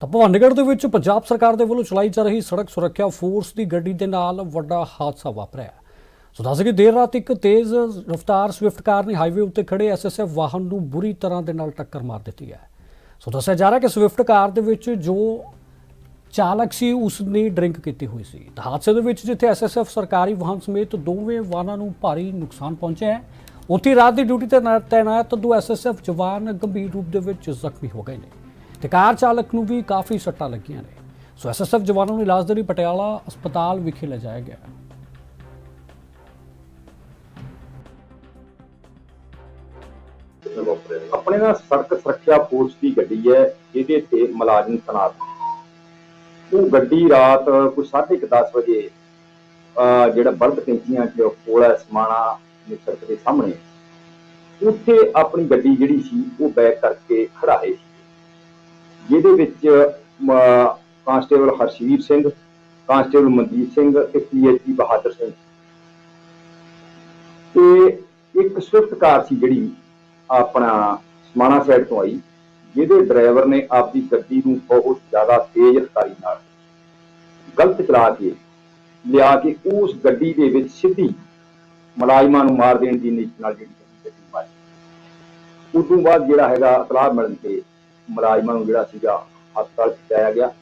ਤਾਂ ਭਵਾਨੀਗੜ੍ਹ ਦੇ ਵਿੱਚ ਪੰਜਾਬ ਸਰਕਾਰ ਦੇ ਵੱਲੋਂ ਚਲਾਈ ਜਾ ਰਹੀ ਸੜਕ ਸੁਰੱਖਿਆ ਫੋਰਸ ਦੀ ਗੱਡੀ ਦੇ ਨਾਲ ਵੱਡਾ ਹਾਦਸਾ ਵਾਪਰਿਆ। ਸੋ ਦੱਸ ਕਿ ਦੇਰ ਰਾਤ ਇੱਕ ਤੇਜ਼ ਰਫ਼ਤਾਰ ਸਵਿਫਟ ਕਾਰ ਨੇ ਹਾਈਵੇ ਉੱਤੇ ਖੜੇ ਐਸਐਸਐਫ ਵਾਹਨ ਨੂੰ ਬੁਰੀ ਤਰ੍ਹਾਂ ਦੇ ਨਾਲ ਟੱਕਰ ਮਾਰ ਦਿੱਤੀ ਹੈ। ਸੋ ਦੱਸਿਆ ਜਾ ਰਿਹਾ ਕਿ ਸਵਿਫਟ ਕਾਰ ਦੇ ਵਿੱਚ ਜੋ ਚਾਲਕ ਸੀ ਉਸ ਨੇ ਡਰਿੰਕ ਕੀਤੀ ਹੋਈ ਸੀ। ਤਾਂ ਹਾਦਸੇ ਦੇ ਵਿੱਚ ਜਿੱਥੇ ਐਸਐਸਐਫ ਸਰਕਾਰੀ ਵਾਹਨ ਸਮੇਤ ਦੋਵੇਂ ਵਾਹਨਾਂ ਨੂੰ ਭਾਰੀ ਨੁਕਸਾਨ ਪਹੁੰਚਿਆ ਹੈ, ਉੱਥੇ ਰਾਤ ਦੀ ਡਿਊਟੀ ਤੇ ਨਾ- ਤੈਨਾਤ ਦੋ ਐਸਐਸਐਫ ਜਵਾਨ ਗੰਭੀਰ ਰੂਪ ਦੇ ਵਿੱਚ ਜ਼ਖਮੀ ਹੋ ਗਏ ਨੇ। ਤੇ ਕਾਰ ਚਾਲਕ ਨੂੰ ਵੀ ਕਾਫੀ ਸੱਟਾਂ ਲੱਗੀਆਂ ਨੇ। ਸੋ ਐਸਐਸਐਫ ਜਵਾਨਾਂ ਨੂੰ ਇਲਾਜ ਦੇ ਲਈ ਪਟਿਆਲਾ ਹਸਪਤਾਲ ਵਿਖੇ ਲਿਜਾਇਆ ਗਿਆ। ਆਪਣੇ ਨਾਲ ਸੜਕ ਸੁਰੱਖਿਆ ਫੋਰਸ ਦੀ ਗੱਡੀ ਹੈ ਜਿਹਦੇ ਤੇ ਮੁਲਾਜ਼ਮ ਤੈਨਾਤ ਉਹ ਗੱਡੀ ਰਾਤ ਕੋਈ 10:30 ਵਜੇ, ਅਹ, ਜਿਹੜਾ ਬਰਦ ਕੈਂਚੀਆਂ ਚ ਕੋਲ ਸਮਾਣਾ ਸੜਕ ਦੇ ਸਾਹਮਣੇ। ਉੱਥੇ ਆਪਣੀ ਗੱਡੀ ਜਿਹੜੀ ਸੀ, ਉਹ ਬੈਕ ਕਰਕੇ ਖੜਾਏ ਸੀ। ਜਿਹਦੇ ਵਿੱਚ ਕਾਂਸਟੇਬਲ ਹਰਸ਼ੀਰ ਸਿੰਘ, ਕਾਂਸਟੇਬਲ ਮਨਜੀਤ ਸਿੰਘ ਤੇ ਪੀਐਚਪੀ ਬਹਾਦਰ ਸਿੰਘ। ਤੇ ਇੱਕ ਸਵਿਫਟ ਕਾਰ ਸੀ ਜਿਹੜੀ ਆਪਣਾ ਸਮਾਣਾ ਸਾਈਡ ਤੋਂ ਆਈ, ਜਿਹਦੇ ਡਰਾਈਵਰ ਨੇ ਆਪਦੀ ਗੱਡੀ ਨੂੰ ਬਹੁਤ ਜ਼ਿਆਦਾ ਤੇਜ਼ ਰਫ਼ਤਾਰੀ ਨਾਲ ਗਲਤ ਚਲਾ ਕੇ, ਲਿਆ ਕੇ ਉਸ ਗੱਡੀ ਦੇ ਵਿੱਚ ਸਿੱਧੀ ਮੁਲਾਜ਼ਮਾਂ ਨੂੰ ਮਾਰ ਦੇਣ ਦੀ ਨੀਤ ਨਾਲ ਜਿਹੜੀ ਗੱਡੀ ਮਾਰੀ। ਉਸ ਤੋਂ ਬਾਅਦ ਜਿਹੜਾ ਹੈਗਾ ਇਤਲਾਹ ਮਿਲਣ ਤੇ ਮੁਲਾਜ਼ਮਾਂ ਨੂੰ ਜਿਹੜਾ ਸੀਗਾ ਹਸਪਤਾਲ ਪਹੁੰਚਾਇਆ ਗਿਆ।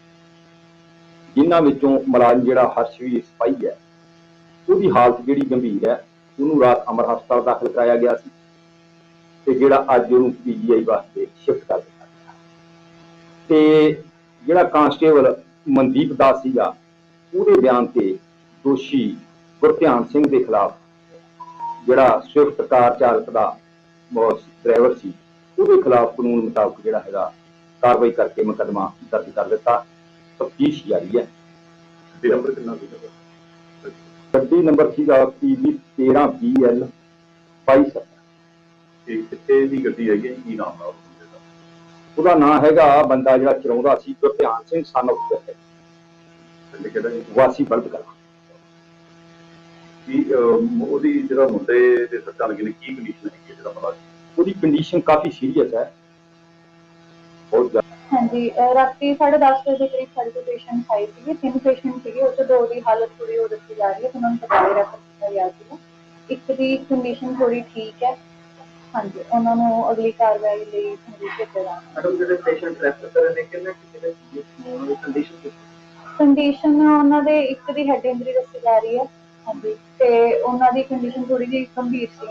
ਜਿਨ੍ਹਾਂ ਵਿੱਚੋਂ ਮੁਲਾਜ਼ਮ ਜਿਹੜਾ ਹਰਸ਼ਵੀਰ ਸਿਪਾਹੀ ਹੈ, ਉਹਦੀ ਹਾਲਤ ਜਿਹੜੀ ਗੰਭੀਰ ਹੈ, ਉਹਨੂੰ ਰਾਤ ਅਮਰ ਹਸਪਤਾਲ ਦਾਖਲ ਕਰਾਇਆ ਗਿਆ ਸੀ ਤੇ ਜਿਹੜਾ ਅੱਜ ਉਹਨੂੰ ਪੀਜੀਆਈ ਵਾਸਤੇ ਸ਼ਿਫਟ ਕਰ ਦਿੱਤਾ ਗਿਆ। ਤੇ ਜਿਹੜਾ ਕਾਂਸਟੇਬਲ ਮਨਦੀਪ ਦਾਸ ਸੀਗਾ, ਉਹਦੇ ਬਿਆਨ ਤੇ ਦੋਸ਼ੀ ਗੁਰਧਿਆਨ ਸਿੰਘ ਦੇ ਖਿਲਾਫ ਜਿਹੜਾ ਸਵਿਫਟ ਕਾਰ ਚਾਲਕ ਦਾ ਡਰਾਈਵਰ ਸੀ ਉਹਦੇ ਖਿਲਾਫ ਕਾਨੂੰਨ ਮੁਤਾਬਕ ਜਿਹੜਾ ਹੈਗਾ ਕਾਰਵਾਈ ਕਰਕੇ ਮੁਕੱਦਮਾ ਦਰਜ ਕਰ ਦਿੱਤਾ। ਤਫਤੀਸ਼ ਜਾਰੀ ਹੈ। ਤੇ ਨੰਬਰ ਕਿੰਨਾ ਸੀਗਾ ਗੱਡੀ ਨੰਬਰ ਸੀਗਾ ਪੀਬੀ 13BL 22 ਇਹ ਕਿੱਥੇ ਦੀ ਗੱਡੀ ਹੈਗੀ ਹੈ? ਕੀ ਨਾਮ ਹੈ ਦਾ? ਉਹਦਾ ਨਾਮ ਹੈਗਾ ਬੰਦਾ ਜਿਹੜਾ ਚਲਾਉਂਦਾ ਸੀ ਗੁਰਧਿਆਨ ਸਿੰਘ ਸਨ ਕਿਹੜਾ ਜੀ? ਵਾਸੀ ਬਲਦ ਕਲਾਂ ਕੀ ਉਹਦੀ ਜਿਹੜਾ ਮੁੰਡੇ ਦੇ ਸੱਟਾਂ ਲੱਗੀਆਂ ਨੇ ਕੀ ਕੰਡੀਸ਼ਨ ਹੈ ਜਿਹੜਾ ਮਲਾਜ ਉਹਦੀ ਕੰਡੀਸ਼ਨ ਕਾਫੀ ਸੀਰੀਅਸ ਹੈ। ਬਹੁਤ ਜ਼ਿਆਦਾ। ਹਾਂਜੀ ਅਹ ਰਾਤੀ 10:30 ਵਜੇ ਦੇ ਕਰੀਬ ਸਾਡੇ ਕੋਲ ਪੇਸ਼ੈਂਟ ਆਏ ਸੀਗੇ। ਤਿੰਨ ਪੇਸ਼ੈਂਟ ਸੀਗੇ। ਉਹ 'ਚੋਂ ਦੋ ਦੀ ਹਾਲਤ ਥੋੜੀ ਹੋ ਦੱਸੀ ਜਾ ਰਹੀ ਹੈ। ਤੇ ਉਹਨਾਂ ਨੂੰ ਪਟਿਆਲੇ ਰੈਫਰ ਕੀਤਾ ਗਿਆ ਸੀਗਾ ਇੱਕ ਦੀ ਕੰਡੀਸ਼ਨ ਥੋੜੀ ਠੀਕ ਹੈ। ਹਾਂਜੀ ਉਹਨਾਂ ਨੂੰ ਅਗਲੀ ਕਾਰਵਾਈ ਲਈ ਸੰਦੀਪ ਭੇਜਿਆ ਜਾਣਾ ਮੈਡਮ ਜਿਹੜੇ ਪੇਸ਼ੈਂਟ ਰੈਫਰ ਕਰ ਰਹੇ ਨੇ ਕਿੰਨੇ ਕਿਸੇ ਦੇ ਉਹਨਾਂ ਦੀ ਕੰਡੀਸ਼ਨ ਕੰਡੀਸ਼ਨ ਉਹਨਾਂ ਦੇ ਇੱਕ ਦੀ ਹੈਡ ਇੰਜਰੀ ਦੱਸੀ ਜਾ ਰਹੀ ਹੈ। ਹਾਂਜੀ ਤੇ ਉਹਨਾਂ ਦੀ ਕੰਡੀਸ਼ਨ ਥੋੜੀ ਜਿਹੀ ਗੰਭੀਰ ਸੀ।